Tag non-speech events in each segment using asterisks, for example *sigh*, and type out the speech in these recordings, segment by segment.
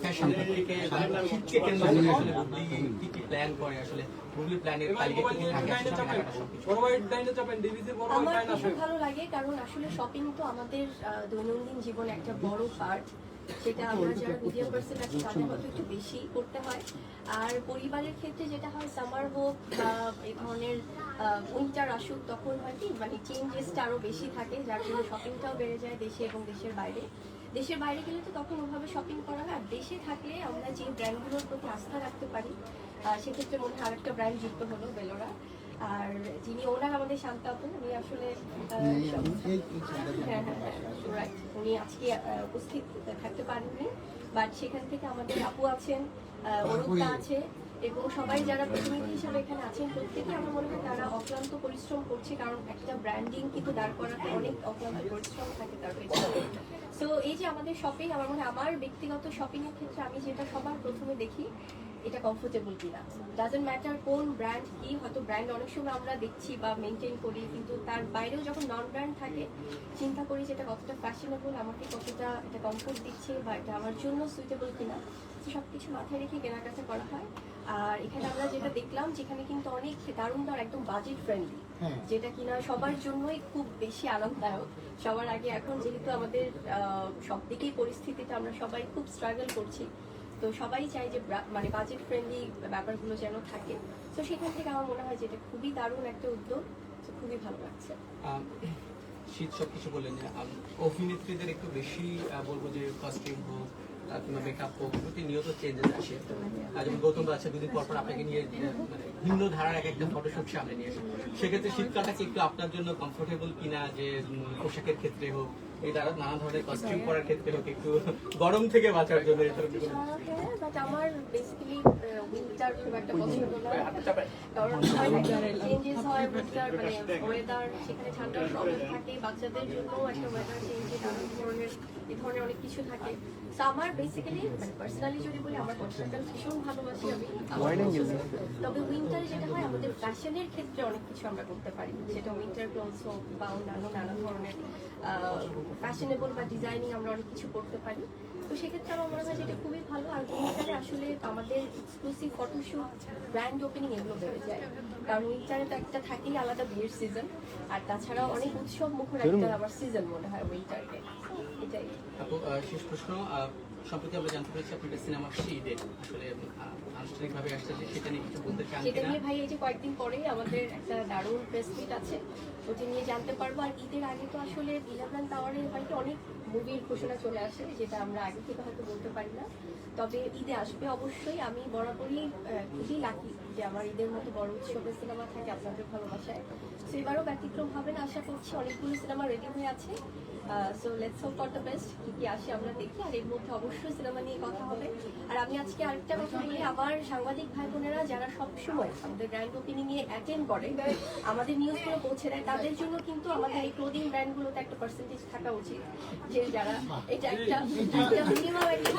Fashion শীতকে কেন্দ্র করে আসলে কি কি প্ল্যান করে আসলে আমার খুব ভালো লাগে কারণ আসলে শপিং তো আমাদের দৈনন্দিন জীবনে একটা বড় পার্ট সেটা আমরা যারা মিডিয়াম পার্সন আছি, তাদের হয়তো একটু বেশি করতে হয়। আর পরিবারের ক্ষেত্রে যেটা হয় সামার হোক বা এই ধরনের উইন্টার আসুক, তখন হয় কি মানে চেঞ্জেসটা আরও বেশি থাকে, যার জন্য শপিংটাও বেড়ে যায় দেশে এবং দেশের বাইরে। দেশের বাইরে গেলে তো তখন ওভাবে শপিং করা হয়, আর দেশে থাকলে আমরা যে ব্র্যান্ডগুলোর প্রতি আস্থা রাখতে পারি সেক্ষেত্রে মনে হয় আরেকটা ব্র্যান্ড যুক্ত হলো বেলোরা আর যিনি ওনার আমাদের শান্ত আপু উনি আসলে হ্যাঁ হ্যাঁ হ্যাঁ. উনি আজকে উপস্থিত থাকতে পারেননি। বাট সেখান থেকে আমাদের আপু আছেন অরুণা আছে এবং সবাই যারা প্রতিনিধি হিসেবে এখানে আছেন প্রত্যেকে আমার মনে হয় তারা অক্লান্ত পরিশ্রম করছে কারণ একটা ব্র্যান্ডিং কিন্তু দাঁড় করাতে অনেক অক্লান্ত পরিশ্রম থাকে তার পেছনে। সো এই যে আমাদের শপিং আমার মনে হয় আমার ব্যক্তিগত শপিং এর ক্ষেত্রে আমি যেটা সবার প্রথমে দেখি এটা কমফোর্টেবল কিনা। ডাজেন্ট ম্যাটার কোন ব্র্যান্ড কি হয়তো ব্র্যান্ড অনেক সময় আমরা দেখছি বা মেনটেন করি কিন্তু তার বাইরেও যখন নন ব্র্যান্ড থাকে চিন্তা করি যে এটা কতটা ফ্যাশনেবল আমাকে কতটা এটা কমফোর্ট দিচ্ছে বা এটা আমার জন্য সুইটেবল কিনা। সব কিছু মাথায় রেখে কেনাকাটা করা হয়। আর এখানে আমরা যেটা দেখলাম যেখানে কিন্তু অনেক দারুণ দার একদম বাজেট ফ্রেন্ডলি যেটা কিনা সবার জন্যই খুব বেশি আরামদায়ক। সবার আগে এখন যেহেতু আমাদের আহ, সব দিকেই পরিস্থিতিতে আমরা সবাই খুব স্ট্রাগল করছি তো সবাই চায় যে মানে বাজেট ফ্রেন্ডলি ব্যাপারগুলো যেন থাকে। তো সেখান থেকে আমার মনে হয় যে এটা খুবই দারুণ একটা উদ্যোগ, তো খুবই ভালো লাগছে। শীত সব কিছু বললেন যে অভিনেত্রীদের একটু বেশি বলব যে কস্টিউম হোক কিংবা মেকআপ হোক, প্রতিনিয়ত চেঞ্জেস আসে। আর যেমন গৌতম আছে, দুদিন পর পর আপনাকে নিয়ে মানে ভিন্ন ধারার এক একটা ফটোশুট সামনে নিয়ে আসে। সেক্ষেত্রে শীতকালটা কি একটু আপনার জন্য কমফোর্টেবল কিনা, যে পোশাকের ক্ষেত্রে হোক এই নানা ধরনের কস্টিউম পরার ক্ষেত্রে হোক একটু গরম থেকে বাঁচার জন্য এই ধরনের কোনো- হ্যাঁ বাট আমার বেসিক্যালি উইন্টার খুব একটা পছন্দ না। কারণ চেঞ্জেস হয় উইন্টার মানে ওয়েদার সেখানে ঠান্ডার প্রবলেম থাকে বাচ্চাদের জন্য একটা ওয়েদার চেঞ্জে ধরনের এই ধরনের অনেক কিছু থাকে। তো আমার বেসিক্যালি মানে পার্সোনালি যদি বলি আমার বর্ষাকাল ভীষণ ভালোবাসি আমি। তবে উইন্টারে যেটা হয় আমাদের ফ্যাশনের ক্ষেত্রে অনেক কিছু আমরা করতে পারি। সেটা উইন্টার ক্লোথস হোক বা অন্যান্য নানা ধরনের ফ্যাশনেবল বা ডিজাইনিং আমরা অনেক কিছু করতে পারি। তো সেক্ষেত্রে আমার মনে হয় যে এটা খুবই ভালো। আর উইন্টারে আসলে আমাদের এক্সক্লুসিভ ফটোশুট ব্র্যান্ড ওপেনিং এগুলো বেড়ে যায়। কারণ উইন্টারে তো একটা থাকেই আলাদা বিয়ের সিজন আর তাছাড়া অনেক উৎসব মুখর একটা আমার সিজন মনে হয় উইন্টারকে এটাই। আপু শেষ প্রশ্ন সম্প্রতি আমরা জানতে পেরেছি আপনি একটা সিনেমা ঈদে আসলে আনুষ্ঠানিকভাবে আসছে সেটা নিয়ে কিছু বলতে চান সেটা নিয়ে ভাই এই যে কয়েকদিন পরেই আমাদের একটা দারুণ প্রেস মিট আছে ওটা নিয়ে জানতে পারব। আর ঈদের আগে তো আসলে ইলেভেন টাওয়ারে হয়তো অনেক মুভির ঘোষণা চলে আসে যেটা আমরা আগে থেকে হয়তো বলতে পারি না। তবে ঈদে আসবে অবশ্যই। আমি বরাবরই খুবই লাকি যে আমার ঈদের মতো বড় উৎসবের সিনেমা থাকে আপনাদের ভালোবাসায়। তো এবারও ব্যতিক্রম হবে না আশা করছি। অনেকগুলো সিনেমা রেডি হয়ে আছে। So let's hope for the best কি কি আসে আমরা দেখি, আর এর মধ্যে অবশ্যই সিনেমা নিয়ে কথা হবে। আর আমি আজকে আরেকটা কথা বলি, আমার সাংবাদিক ভাই বোনেরা যারা সব সময় আমাদের ব্র্যান্ড ওপেনিং এ অ্যাটেন্ড করে, আমাদের নিউজগুলো পৌঁছে দেয়, তাদের জন্য কিন্তু আমাদের এই ক্লোদিং ব্র্যান্ডগুলোতে একটা পার্সেন্টেজ থাকা উচিত। যে যারা এটা একটা মিনিমাম একটা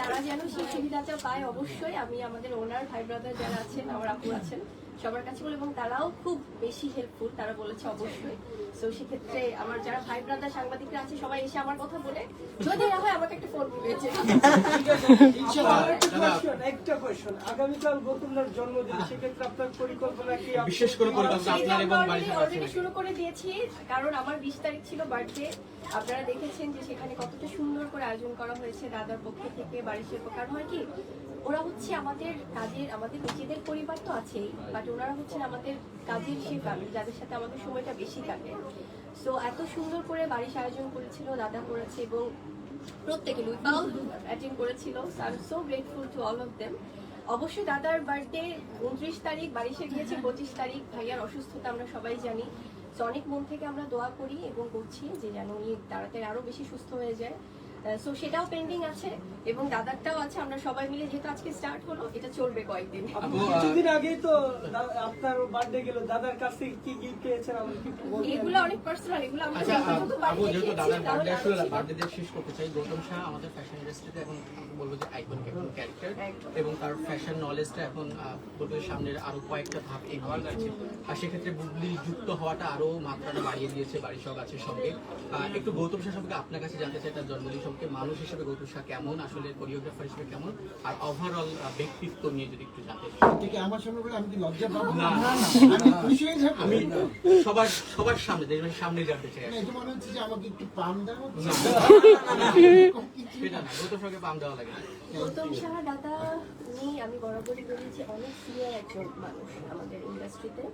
তারা যেন সেই সুবিধাটা পায়, অবশ্যই আমি আমাদের ওনার ভাই ব্রাদার যারা আছেন, আমার আপু আছেন সবার কাছে বলে এবং তারাও খুব বেশি হেল্পফুল তারা বলেছে অবশ্যই। তো সেক্ষেত্রে আমার যারা ভাই ব্রাদার সাংবাদিকরা আছে সবাই এসে আমার কথা বলে যদি না হয় আমাকে একটা ফোন *laughs* আমার একটা কোয়েশ্চন আগামীকাল গৌতমদার জন্মদিন সেক্ষেত্রে আপনার পরিকল্পনা কি? বিশেষ করে পরিকল্পনা আপনার এবং বাড়ির অলরেডি শুরু করে দিয়েছি কারণ আমার বিশ তারিখ ছিল বার্থডে আপনারা দেখেছেন যে সেখানে কতটা সুন্দর করে আয়োজন করা হয়েছে দাদার পক্ষ থেকে বাড়ির শিল্প কারণ হয় কি? ওরা হচ্ছে আমাদের কাজের, আমাদের নিজেদের পরিবার তো আছেই বাট ওনারা হচ্ছেন আমাদের কাজের সেই ফ্যামিলি যাদের সাথে আমাদের সময়টা বেশি কাটে। সো এত সুন্দর করে বাড়ির আয়োজন করেছিল, দাদা করেছে এবং প্রত্যেকে লুইপাও অ্যাটেন্ড করেছিল। I am so grateful to all of them অবশ্যই দাদার বার্থডে উনত্রিশ তারিখ, বারিশে গিয়েছে পঁচিশ তারিখ। ভাইয়ার অসুস্থতা আমরা সবাই জানি। অনেক মন থেকে আমরা দোয়া করি এবং করছি যে যেন উনি তাড়াতাড়ি আরও বেশি সুস্থ হয়ে যায়। সো সেটাও পেন্ডিং আছে এবং দাদারটাও আছে আমরা সবাই মিলে যেহেতু আজকে স্টার্ট হলো এটা চলবে কয়েকদিন। কিছুদিন আগেই তো আপনার বার্থডে গেল দাদার কাছ থেকে কি গিফট পেয়েছেন আমাকে এগুলো অনেক পার্সোনাল এগুলো আমরা আচ্ছা আপু যেহেতু দাদার বার্থডে আসলে বার্থডে শেষ করতে চাই গৌতম শাহ আমাদের ফ্যাশন ইন্ডাস্ট্রিতে এখন বলব যে আইকনিক এখন ক্যারেক্টার এবং তার ফ্যাশন নলেজটা এখন বলব সামনের আরও কয়েকটা ধাপ এগিয়ে গেছে আর সেক্ষেত্রে বুবলি যুক্ত হওয়াটা আরও মাত্রাটা বাড়িয়ে দিয়েছে বাড়ির সব আছে সঙ্গে। একটু গৌতম শাহ সম্পর্কে আপনার কাছে জানতে চাই তার জন্মদিন সম্পর্কে মানুষ হিসেবে গৌতম শাহ কেমন আসলে কোরিওগ্রাফার হিসেবে কেমন আর ওভারঅল ব্যক্তিত্ব নিয়ে যদি একটু জানতে চাই আমার সামনে বলে আমি কি লজ্জা পাবো না, না না, আমি খুশি হয়ে যাব আমি সবার সবার সামনে দেশের সামনে জানতে চাই এটা মনে হচ্ছে যে আমাকে একটু পাম। সেটা না গৌতম শাহকে পাম দেওয়া লাগে না গৌতম সাহা দাদা উনি আমি বরাবরই বলি যে অনেক সিনিয়র একজন মানুষ আমাদের ইন্ডাস্ট্রিতে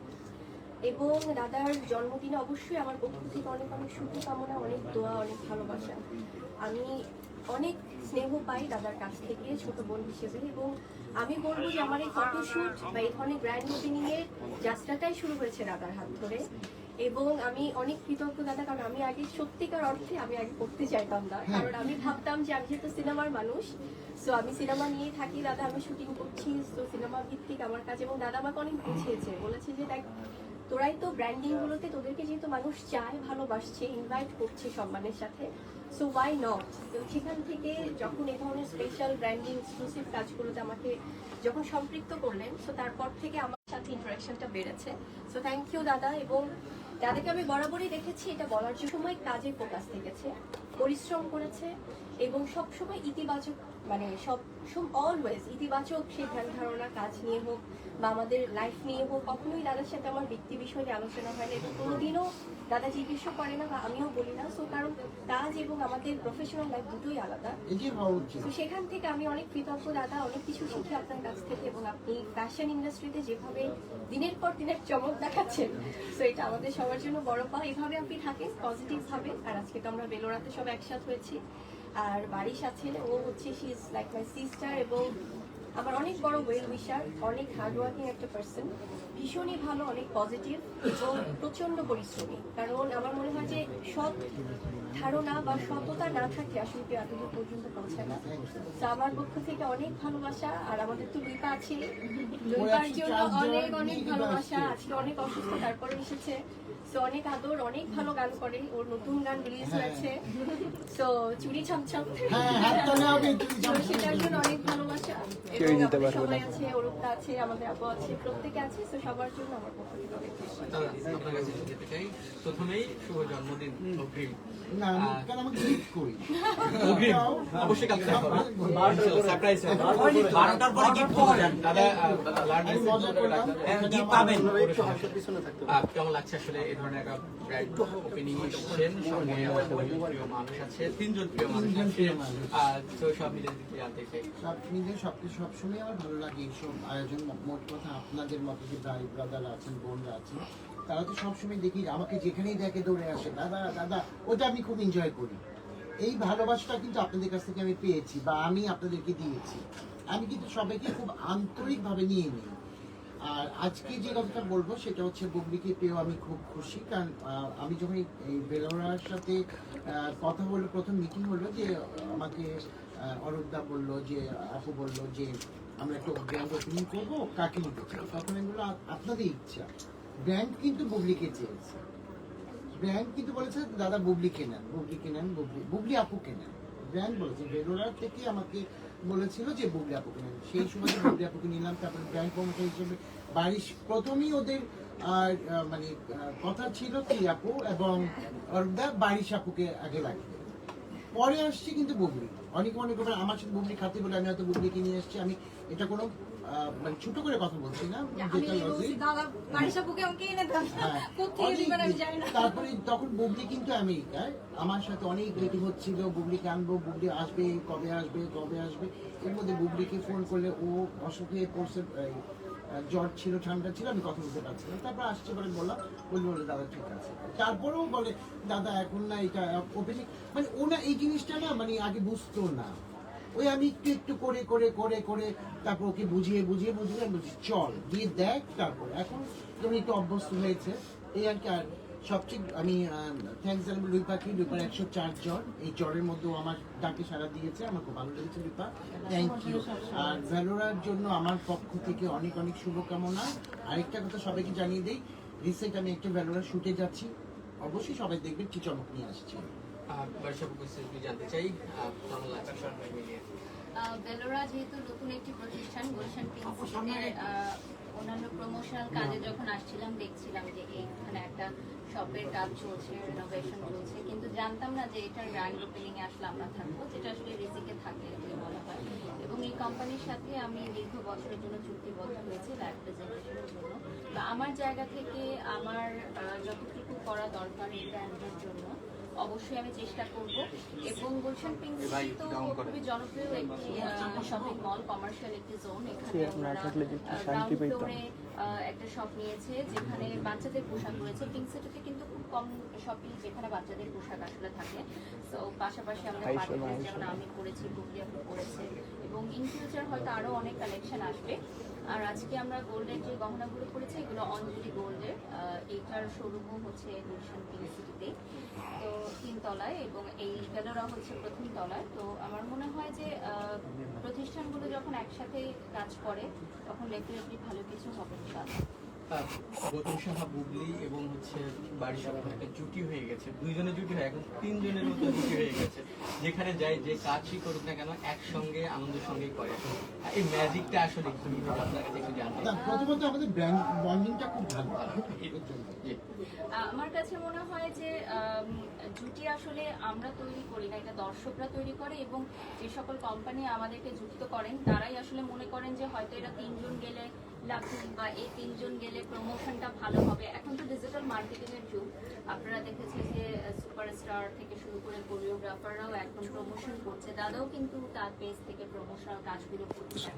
এবং দাদার জন্মদিনে অবশ্যই আমার পক্ষ থেকে অনেক অনেক শুভকামনা অনেক দোয়া অনেক ভালোবাসা আমি অনেক স্নেহ পাই দাদার কাছ থেকে ছোট বোন হিসেবে এবং আমি বলব যে আমার এই ফটোশুট বা এই ধরনের গ্র্যান্ড ওপেনিং যাত্রাটাই শুরু হয়েছে দাদার হাত ধরে। এবং আমি অনেক কৃতজ্ঞ দাদা কারণ আমি আগে সত্যিকার অর্থে আমি আগে করতে চাইতাম না। কারণ আমি ভাবতাম যে আমি যেহেতু সিনেমার মানুষ সো আমি সিনেমা নিয়ে থাকি দাদা আমি শুটিং করছি তো সিনেমা ভিত্তিক আমার কাজ এবং দাদা আমাকে অনেক বুঝিয়েছে। বলেছে যে দেখ তোরাই তো ব্র্যান্ডিং গুলোতে তোদেরকে যেহেতু মানুষ চায়, ভালোবাসছে ইনভাইট করছে সম্মানের সাথে সো ওয়াই নট তো সেখান থেকে যখন এই ধরনের স্পেশাল ব্র্যান্ডিং এক্সক্লুসিভ কাজগুলোতে আমাকে যখন সম্পৃক্ত করলেন সো তারপর থেকে আমার সাথে ইন্টারাকশনটা বেড়েছে। সো থ্যাংক ইউ দাদা, এবং দাদাকে আমি বরাবরই দেখেছি, এটা বলার সময় কাজে ফোকাস থেকেছে। পরিশ্রম করেছে এবং সবসময় ইতিবাচক মানে সব সব অলওয়েজ ইতিবাচক সেই ধ্যান ধারণা কাজ নিয়ে হোক বা আমাদের লাইফ নিয়ে হোক কখনোই দাদার সাথে আমার ব্যক্তি বিষয় নিয়ে আলোচনা হয় না এবং কোনোদিনও দাদা জিজ্ঞেসও করে না বা আমিও বলি না। সো কারণ কাজ এবং আমাদের প্রফেশনাল লাইফ দুটোই আলাদা। তো সেখান থেকে আমি অনেক কৃতজ্ঞ দাদা অনেক কিছু শিখি আপনার কাছ থেকে এবং আপনি ফ্যাশন ইন্ডাস্ট্রিতে যেভাবে দিনের পর দিনের চমক দেখাচ্ছেন সো এটা আমাদের সবার জন্য বড় পাওয়া। এভাবে আপনি থাকেন পজিটিভ ভাবে। আর আজকে তো আমরা বেলোরাতে সব একসাথে হয়েছি। আর বাড়ির সাথে ও হচ্ছে she is like my sister এবং আমার অনেক বড় ওয়েল উইশার অনেক হার্ডওয়ার্কিং একটা পার্সন ভীষণই ভালো, অনেক পজিটিভ এবং প্রচণ্ড পরিশ্রমী। কারণ আমার মনে হয় যে সৎ ধারণা বা সততা না থাকলে আসলে কেউ এতদূর পর্যন্ত পৌঁছায় না। তো আমার পক্ষ থেকে অনেক ভালোবাসা আর আমাদের তো লুইপা আছে লুইপার জন্য অনেক অনেক ভালোবাসা আজকে অনেক অসুস্থ তারপরে এসেছে। তো অনেক আদর অনেক ভালো গান করে। ওর নতুন গান রিলিজ হয়েছে। তো চুরি ছমছম। হ্যাঁ, সেটার জন্য অনেক ভালোবাসা। এবং আমাদের সবাই আছে অরূপটা আছে আমাদের আপু আছে প্রত্যেকে আছে। তো সবার জন্য আমার পক্ষ থেকে অনেক প্রথমেই শুভ জন্মদিন অগ্রিম। না আমি কেন আমাকে গিফট করি? অবশ্যই কালকে সারপ্রাইজ বারোটার পরে গিফট পাবেন দাদা লার্ন মজা করলাম গিফট পাবেন। আহ, কেমন লাগছে আসলে এই ধরনের একটা ব্র্যান্ড ওপেনিং এসেছেন? সঙ্গে আমার প্রিয় মানুষ আছে তিনজন প্রিয় মানুষ আছে। প্রিয় মানুষ। আহ, তো সব মিলে দিকে জানতে চাই সব মিলে সবকিছু সবসময় আমার ভালো লাগে এইসব আয়োজন। মোট কথা আপনাদের মতো যে ভাই ব্রাদার আছেন বোনরা আছেন তারা তো সবসময় দেখি আমাকে যেখানেই দেখে দৌড়ে আসে, দাদা দাদা, ওটা আমি খুব এনজয় করি। এই ভালোবাসাটা কিন্তু আপনাদের কাছ থেকে আমি পেয়েছি বা আমি আপনাদেরকে দিয়েছি। আমি কিন্তু সবাইকে খুব আন্তরিকভাবে নিয়ে নিই। আর আজকে যে কথাটা বলব সেটা হচ্ছে বুবলিকে পেয়েও আমি খুব খুশি, কারণ আমি যখন এই- বেলোরার সাথে কথা বলল, প্রথম মিটিং হলো যে আমাকে অরূপদা বলল যে, আপু বলল যে, আমরা একটা গ্র্যান্ড ওপেনিং করব, কাকে নিতে তখন বলল আপনাদের ইচ্ছা। ব্র্যান্ড কিন্তু বুবলিকে চেয়েছে। ব্র্যান্ড কিন্তু বলেছে, দাদা, বুবলি নেন বুবলিকে নেন বুবলি বুবলি আপুকে নেন ব্র্যান্ড বলেছে বেরোরার থেকে আমাকে বলেছিল যে বুবলি আপু নেন। সেই সময় বুবলি আপুকে নিলাম, তারপরে ব্র্যান্ড প্রমোটার হিসেবে বাড়ির প্রথমেই ওদের, আর মানে কথা ছিল কি আপু? এবং অর্দা বাড়ির আপুকে আগে লাগবে। পরে আসছে কিন্তু বুবলি। অনেকে করবেন, আমার সাথে বুবলি খাতে বলে আমি হয়তো বুবলিকে নিয়ে এসেছি। আমি এটা কোনো মানে ছোট করে কথা বলছি না হ্যাঁ, না তারপরে তখন বুবলি কিন্তু আমেরিকায়। আমার সাথে অনেক মিটিং হচ্ছিল বুবলিকে আনব বুবলি আসবে কবে আসবে কবে আসবে। এর মধ্যে বুবলিকে ফোন করলে ও অসুখ হয়ে পড়ছে জ্বর ছিল ঠান্ডা ছিল আমি কথা বলতে পারছিলাম। তারপর আসছে পরে বললাম বলল বলে দাদা ঠিক আছে। তারপরেও বলে দাদা এখন না এটা ওপেনিং মানে ও না এই জিনিসটা না মানে আগে বুঝতো না। ওই আমি একটু একটু করে করে করে করে, তারপর ওকে বুঝিয়ে বুঝিয়ে বুঝিয়ে আমি বলছি, চল, দিয়ে দেখ তারপর। এখন তুমি একটু অভ্যস্ত হয়েছে। এই আর কি, আর সবচেয়ে, আমি থ্যাংকস জানাব লুইপাকে লুইপার একশো চার জ্বর। এই জ্বরের মধ্যেও আমার ডাকে সারা দিয়েছে, আমার খুব ভালো লেগেছে লুইপা থ্যাংক ইউ আর ভ্যালোরার জন্য আমার পক্ষ থেকে অনেক অনেক শুভকামনা। আরেকটা কথা সবাইকে জানিয়ে দিই রিসেন্ট আমি একটা ভ্যালোরার শুটে যাচ্ছি। অবশ্যই সবাই দেখবেন কি চমক নিয়ে আসছি। জানতে চাই? আহ, বেলোরা যেহেতু নতুন একটি প্রতিষ্ঠান গুলশান পিনসিটিতে অন্যান্য প্রমোশনাল কাজে যখন আসছিলাম দেখছিলাম যে এইখানে একটা শপের কাজ চলছে রিনোভেশন চলছে। কিন্তু জানতাম না যে এটার গ্র্যান্ড ওপেনিং এ আসলে আমরা থাকব যেটা আসলে রিজিকে থাকে বলে বলা হয়। এবং এই কোম্পানির সাথে আমি দীর্ঘ বছরের জন্য চুক্তিবদ্ধ হয়েছি ল্যাব প্রেজেন্টেশনের জন্য। তো আমার জায়গা থেকে আমার আহ, যতটুকু করা দরকার এই ব্র্যান্ডের জন্য। অবশ্যই আমি চেষ্টা করব। এবং গুলশান পিঙ্ক তো খুবই জনপ্রিয় একটি শপিং মল কমার্শিয়াল একটি জোন এখানে গ্রাউন্ড ফ্লোরে একটা শপ নিয়েছে যেখানে বাচ্চাদের পোশাক রয়েছে। পিঙ্ক সিটিতে কিন্তু খুব কম শপিং যেখানে বাচ্চাদের পোশাক আসলে থাকে। তো পাশাপাশি আমরা যেমন আমি করেছি বুকলি আপনি করেছে এবং ইন ফিউচার হয়তো আরও অনেক কালেকশন আসবে। আর আজকে আমরা গোল্ডের যে গহনাগুলো করেছি এগুলো অঞ্জলি গোল্ডের। এইটার শোরুমও হচ্ছে গুলশান পিঙ্ক সিটিতে তো তিন তলায় এবং এই গেলোরা হচ্ছে প্রথম তলায়। তো আমার মনে হয় যে প্রতিষ্ঠানগুলো যখন একসাথে কাজ করে, তখন ডেফিনেটলি ভালো কিছু হবে, ইনশাআল্লাহ। গৌতম সাহা বুবলি এবং হচ্ছে বাড়ির সব একটা জুটি হয়ে গেছে দুইজনের জুটি হয় এখন তিনজনের মতো জুটি হয়ে গেছে যেখানে যাই যে কাজই করুক না কেন একসঙ্গে আনন্দের সঙ্গেই করে এই ম্যাজিকটা আসলে কি আপনার কাছে একটু জানতে প্রথমত আমাদের বন্ডিংটা খুব ভালো। জি। আমার কাছে মনে হয় যে জুটি আসলে আমরা তৈরি করি না, এটা দর্শকরা তৈরি করে এবং যে সকল কোম্পানি আমাদেরকে যুক্ত করেন, তারাই আসলে মনে করেন যে হয়তো এটা তিনজন গেলে লাভি বা এই তিনজন গেলে প্রমোশনটা ভালো হবে। এখন তো ডিজিটাল মার্কেটিং এর যুগ। আপনারা দেখেছেন যে সুপারস্টার থেকে শুরু করে কোরিওগ্রাফাররাও এখন প্রমোশন করছে। দাদাও কিন্তু তার পেজ থেকে প্রমোশনাল কাজগুলো করছে।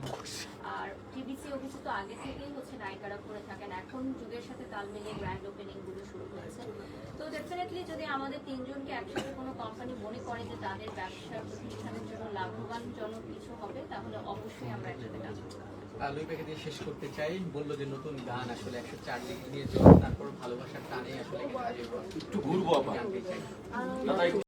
আর টিভিসি অফিসে তো আগে থেকেই হচ্ছে নায়িকারা করে থাকেন। এখন যুগের সাথে তাল মিলিয়ে গ্র্যান্ড ওপেনিং গুলো শুরু করেছে। তো ডেফিনেটলি যদি আমাদের তিনজনকে একসাথে কোনো কোম্পানি মনে করে যে তাদের ব্যবসা প্রতিষ্ঠানের জন্য লাভবানজনক কিছু হবে তাহলে অবশ্যই আমরা একসাথে কাজ করব। লুইপাকে দিয়ে শেষ করতে চাই। বলল যে নতুন গান আসলে একশো চার ডিগ্রি নিয়ে তারপর ভালোবাসার টানে আসলে। একটু ঘুরবো জানতে চাই